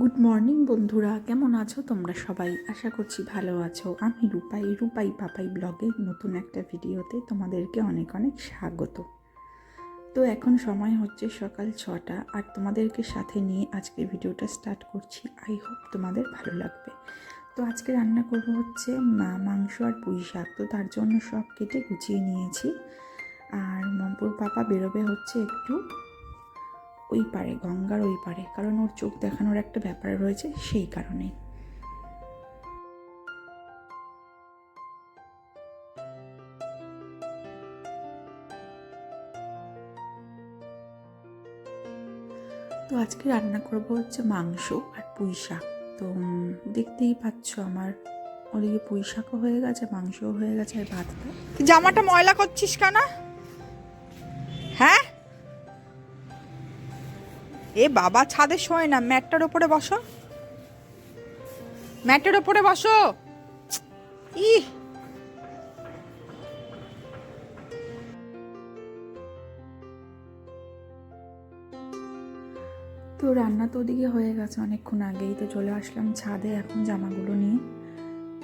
Good morning বন্ধুরা। কেমন আছো তোমরা সবাই? আশা করছি ভালো আছো। আমি রূপাই রূপাই পাপাই ব্লগের নতুন একটা ভিডিওতে তোমাদেরকে অনেক অনেক স্বাগত। তো এখন সময় হচ্ছে সকাল ছটা, আর তোমাদেরকে সাথে নিয়ে আজকে ভিডিওটা স্টার্ট করছি। আই হোপ তোমাদের ভালো লাগবে। তো আজকে রান্না করব হচ্ছে মাংস আর পুঁই শাক। তো তার জন্য সব কেটে গুছিয়ে নিয়েছি। আর মম্পুর পাপা বেরোবে হচ্ছে একটু ওই পারে, গঙ্গার ওই পারে। কারণ ওর চোখ দেখানোর একটা ব্যাপার রয়েছে সেই কারণেই। তো আজকে রান্না করব হচ্ছে মাংস আর পুঁই শাক। তো দেখতেই পাচ্ছ আমার ওদিকে পুঁই শাকও হয়ে গেছে, মাংসও হয়ে গেছে আর ভাতটা। জামাটা ময়লা করছিস কেন? এ বাবা ছাদে শোয় না, ম্যাটটার ওপরে বসো। ম্যাটের ওপরে বসো। ই তো রান্না তো ওদিকে হয়ে গেছে, অনেকক্ষণ আগেই তো চলে আসলাম ছাদে, এখন জামাগুলো নিয়ে।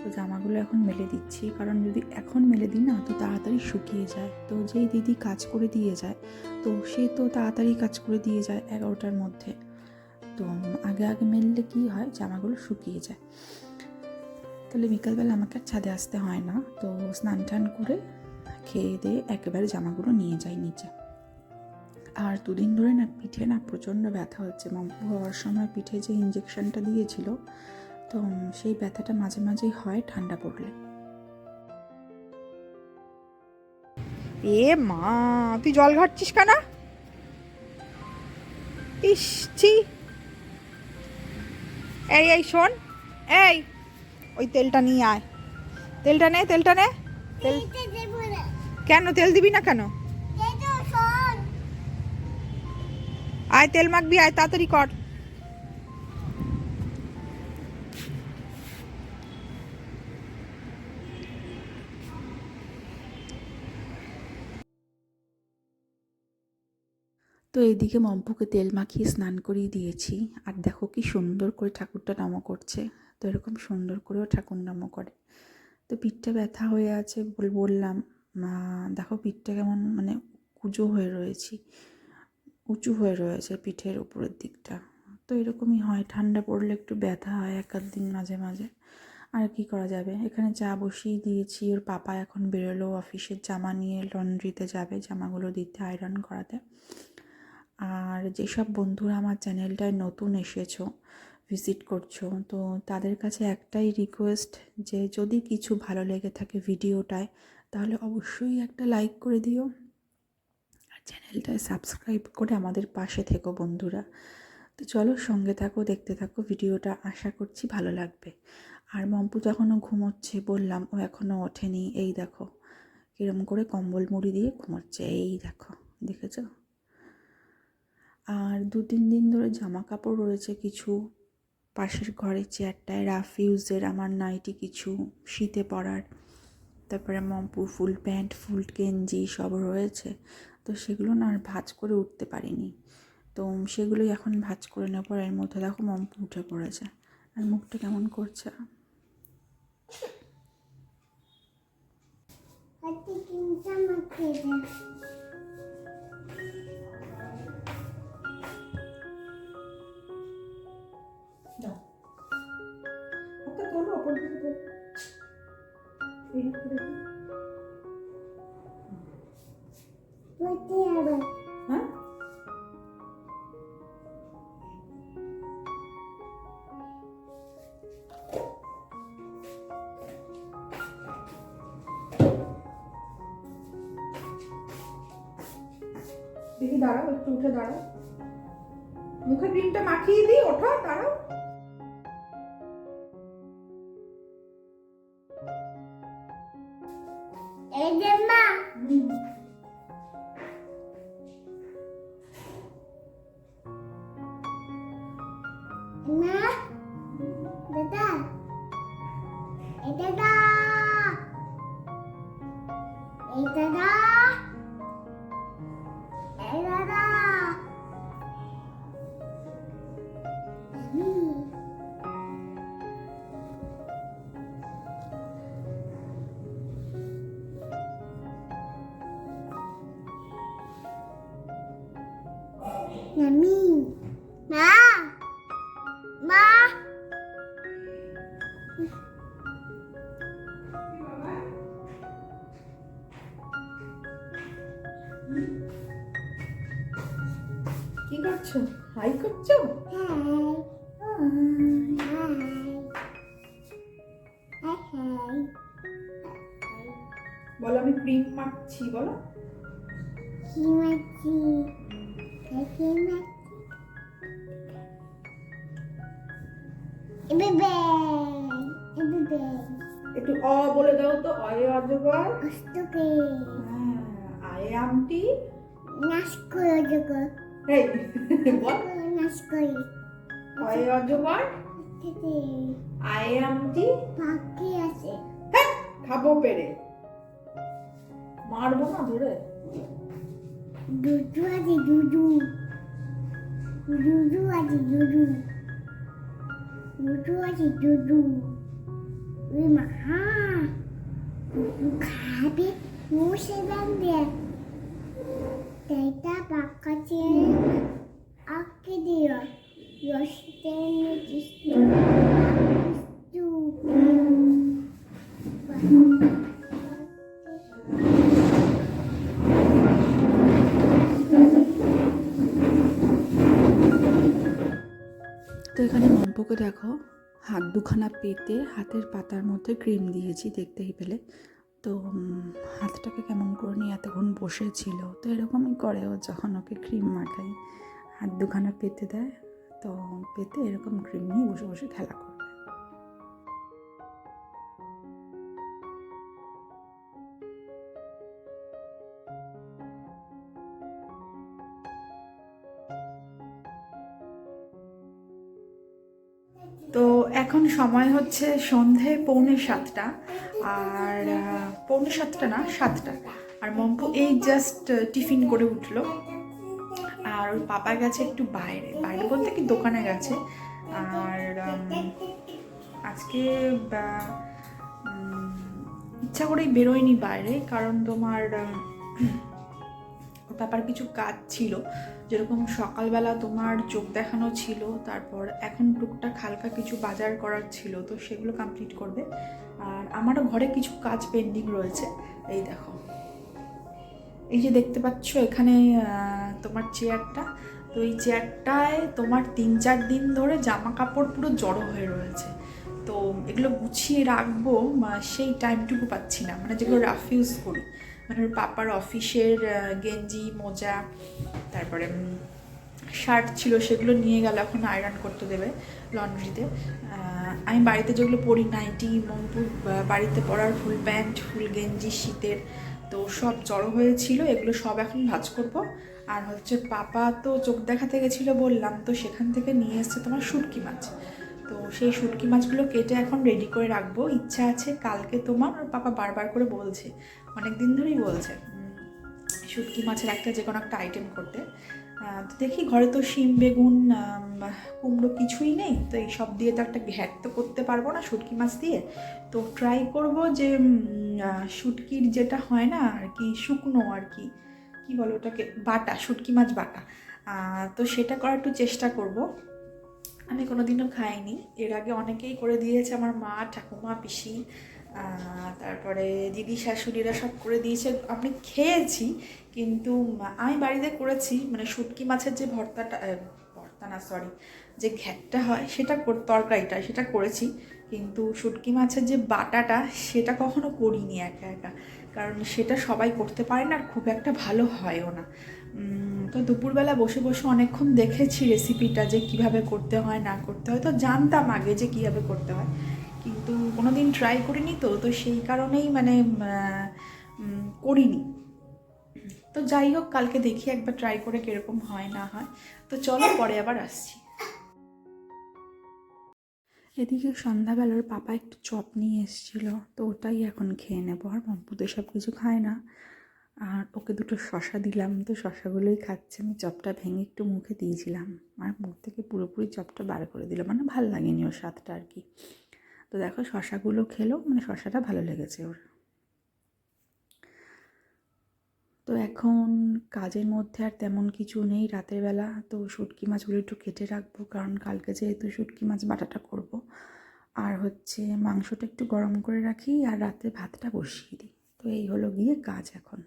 তো জামাগুলো এখন মেলে দিচ্ছি। কারণ যদি এখন মেলে দিই না, তো তাড়াতাড়ি শুকিয়ে যায়। তো যেই দিদি কাজ করে দিয়ে যায়, তো সে তো তাড়াতাড়ি কাজ করে দিয়ে যায় এগারোটার মধ্যে। তো আগে আগে মেললে কী হয়, জামাগুলো শুকিয়ে যায়। তাহলে বিকালবেলা আমাকে আর ছাদে আসতে হয় না। তো স্নান টান করে খেয়ে দিয়ে একেবারে জামাগুলো নিয়ে যাই নিচে। আর দুদিন ধরে না পিঠে না প্রচণ্ড ব্যথা হচ্ছে। মাম্পু হওয়ার সময় পিঠে যে ইঞ্জেকশনটা দিয়েছিল তো সেই ব্যথাটা মাঝে মাঝেই হয় ঠান্ডা পড়লে। এ মা তুই জল ঘাটছিস কেন? ইস ছি। এই এই শোন। এই ওই তেলটা নিয়ে আয়। তেলটা নে তেলটা নে। তেল কেন তেল দিবি না কেন? আয় তেল মাখবি আয় তাড়াতাড়ি কর। তো এইদিকে মম্পুকে তেল মাখিয়ে স্নান করিয়ে দিয়েছি। আর দেখো কি সুন্দর করে ঠাকুরটা নামও করছে। তো এরকম সুন্দর করেও ঠাকুর নামও করে। তো পিঠটা ব্যথা হয়ে আছে বল- বললাম দেখো পিঠটা কেমন মানে কুজো হয়ে রয়েছি। উঁচু হয়ে রয়েছে পিঠের উপরের দিকটা। তো এরকমই হয়। ঠান্ডা পড়লে একটু ব্যথা হয় এক আধ দিন মাঝে মাঝে। আর কি করা যাবে? এখানে চা বসিয়ে দিয়েছি। ওর পাপা এখন বেরোলো, অফিসের জামা নিয়ে লন্ড্রিতে যাবে, জামাগুলো দিতে, আয়রন করাতে। আর যেসব বন্ধুরা আমার চ্যানেলটায় নতুন এসেছ, ভিজিট করছ, তো তাদের কাছে একটাই রিকোয়েস্ট যে যদি কিছু ভালো লেগে থাকে ভিডিওটায়, তাহলে অবশ্যই একটা লাইক করে দিও। আর চ্যানেলটায় সাবস্ক্রাইব করে আমাদের পাশে থেকো বন্ধুরা। তো চলো সঙ্গে থাকো, দেখতে থাকো, ভিডিওটা আশা করছি ভালো লাগবে। আর মম্পু তো এখনও ঘুমোচ্ছে, বললাম, ও এখনও ওঠেনি, এই দেখো, কিরম করে কম্বল মুড়ি দিয়ে ঘুমোচ্ছে, এই দেখো, দেখেছ? আর দু তিন দিন ধরে জামা কাপড় রয়েছে কিছু। পাশের ঘরের চেয়ারটায় রাফ ইউজের আমার নাইটি কিছু শীতে পরার। তারপরে মম্পুর ফুল প্যান্ট, ফুল গেঞ্জি সব রয়েছে। তো সেগুলো না আর ভাজ করে উঠতে পারিনি। তো সেগুলোই এখন ভাজ করে নেওয়ার পর এর মধ্যে দেখো মম্পু উঠে পড়েছে। আর মুখটা কেমন করছে? দেখি দাঁড়াও একটু উঠে দাঁড়াও। মুখে ক্রিমটা মাখিয়ে দিই ওঠো দাঁড়াও। মা দাদা এই দাদা এই দাদা এই দাদা ক্রিম মাখছি বলো. একটু অ বলে দাও তো অয়ে অজগর. হ্যাঁ, আয়ে আমটি Naskoro jogo. এই বল. অয়ে অজগর. আয়ে আমটি পাখি আছে হ্যাঁ, খাব পেরে মারবো না ধরে দুধু আছে দুধু দুধু আছে দুধু দুধু আছে দুধু ওই মা দুধু খাবে মুসে বাঁধবে তাইটা পাকাছে আঁকে দিও রসতে নিচিস তো এখানে মম্পুকে দেখো, হাত দুখানা পেতে হাতের পাতার মধ্যে ক্রিম দিয়েছি দেখতেই পেলে। তো হাতটাকে কেমন করে নিয়ে এতক্ষণ বসেছিল? তো এরকমই করে ও যখন ওকে ক্রিম মাখাই হাত দুখানা পেতে দেয়, তো পেতে এরকম ক্রিম নিয়ে বসে বসে খেলা করবে সময় হচ্ছে সন্ধে পৌনে সাতটা, আর পৌনে সাতটা না, সাতটা। আর মম্পু এই জাস্ট টিফিন করে উঠল। আর ওর পাপা গেছে একটু বাইরে। বাইরে বলতে কি দোকানে গেছে। আর আজকে ইচ্ছা করেই বেরোয়নি বাইরে, কারণ তোমার ওর পাপার কিছু কাজ ছিল। যেরকম সকালবেলা তোমার চোখ দেখানো ছিল তারপর এখন টুকটাক হালকা কিছু বাজার করার ছিল তো সেগুলো কমপ্লিট করবে। আর আমারও ঘরে কিছু কাজ পেন্ডিং রয়েছে। এই দেখো। এই যে দেখতে পাচ্ছ এখানে আহ, তোমার চেয়ারটা তো এই চেয়ারটায় তোমার তিন চার দিন ধরে জামা কাপড় পুরো জড়ো হয়ে রয়েছে। তো এগুলো গুছিয়ে রাখব সেই টাইমটুকু পাচ্ছি না। মানে যেগুলো রাফ ইউজ করি। মানে পাপার অফিসের গেঞ্জি, মোজা, তারপরে শার্ট ছিল, সেগুলো নিয়ে গেল, এখন আয়রন করতে দেবে লন্ড্রিতে আমি বাড়িতে যেগুলো পরি নাইটি মম্পুর বাড়িতে পরার ফুল প্যান্ট ফুল গেঞ্জি, শীতের, তো সব জড়ো হয়েছিল, এগুলো সব এখন ভাজ করব। আর হচ্ছে পাপা তো চোখ দেখাতে গেছিল বললাম, তো সেখান থেকে নিয়ে এসছে তোমার শুটকি মাছ। তো সেই শুটকি মাছগুলো কেটে এখন রেডি করে রাখব। ইচ্ছা আছে কালকে তোমার পাপা বারবার করে বলছে অনেক দিন ধরেই বলছে শুটকি মাছের একটা যে কোনো একটা আইটেম করতে। তো দেখি ঘরে তো শিম, বেগুন কুমড়ো কিছুই নেই, তো এই সব দিয়ে তো একটা ঘ্যাট তো করতে পারব না শুটকি মাছ দিয়ে। তো ট্রাই করব যে শুটকির যেটা হয় না আর কি, শুকনো আর কি কি বলো ওটাকে, বাটা, শুটকি মাছ বাটা। তো সেটা করার একটু চেষ্টা করব। আমি কোনোদিনও খাইনি। এর আগে অনেকেই করে দিয়েছে আমার মা, ঠাকুমা, পিসি তারপরে দিদি শাশুড়িরা সব করে দিয়েছে। আমি খেয়েছি, কিন্তু আমি বাড়িতে করেছি মানে শুটকি মাছের যে ভর্তাটা ভর্তা না সরি যে ঘ্যাটটা হয়, সেটা কর- তরকারিটা, সেটা করেছি। কিন্তু শুটকি মাছের যে বাটাটা, সেটা কখনো করিনি একা একা। কারণ সেটা সবাই করতে পারে না, আর খুব একটা ভালো হয়ও না। তো দুপুরবেলা বসে বসে অনেকক্ষণ দেখেছি রেসিপিটা যে কীভাবে করতে হয়, না করতে হয়। তো জানতাম আগে যে কীভাবে করতে হয়। কিন্তু কোনোদিন ট্রাই করিনি তো তো সেই কারণেই মানে করিনি। তো যাই হোক, কালকে দেখি একবার ট্রাই করে কীরকম হয় না হয়। তো চলো পরে আবার আসছি। এদিকে সন্ধ্যাবেলার পাপা একটু চপ নিয়ে এসেছিল, তো ওটাই এখন খেয়ে নেব। আর মম্পু তো সব কিছু খায় না। আর ওকে দুটো শশা দিলাম, তো শশাগুলোই খাচ্ছে। আমি চপটা ভেঙে একটু মুখে দিয়েছিলাম। আর মুখ থেকে পুরোপুরি চপটা বার করে দিলাম। মানে ভালো লাগেনি ওর স্বাদটা আর কি। তো দেখো শশাগুলো খেলো মানে শশাটা ভালো লেগেছে ওর। তো এখন কাজের মধ্যে আর তেমন কিছু নেই রাতের বেলা, তো শুটকি মাছগুলো একটু কেটে রাখব, কারণ কালকে যেহেতু শুটকি মাছ বাটাটা করব। আর হচ্ছে মাংসটা একটু গরম করে রাখি আর রাতে ভাতটা বসিয়ে দিই। তো এই হলো গিয়ে কাজ এখন।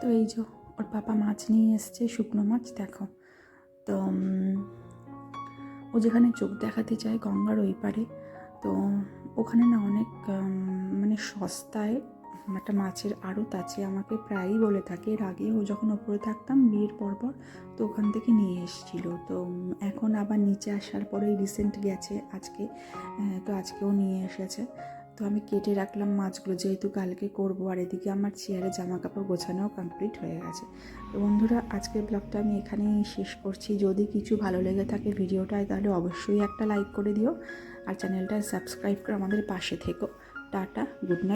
তো এই যে ওর পাপা মাছ নিয়ে এসছে, শুকনো মাছ, দেখো। তো ও যেখানে চোখ দেখাতে চায় গঙ্গার ওই পারে, তো ওখানে না অনেক মানে সস্তায় একটা মাছের আড়ত আছে, আমাকে প্রায়ই বলে থাকে। এর আগে ও যখন ওপরে থাকতাম, বিয়ের পরপর, তো ওখান থেকে নিয়ে এসেছিল। তো, এখন আবার নিচে আসার পরেই রিসেন্ট গেছে, আজকে তো আজকেও নিয়ে এসেছে। তো আমি কেটে রাখলাম মাছগুলো, যেহেতু কালকে করব। আর এদিকে আমার চেয়ারে জামা কাপড় গোছানো কমপ্লিট হয়ে গেছে। তো বন্ধুরা, আজকের ব্লগটা আমি এখানেই শেষ করছি। যদি কিছু ভালো লেগে থাকে ভিডিওটায়, তাহলে অবশ্যই একটা লাইক করে দিও। আর চ্যানেলটা সাবস্ক্রাইব করে আমাদের পাশে থেকো। Tata good night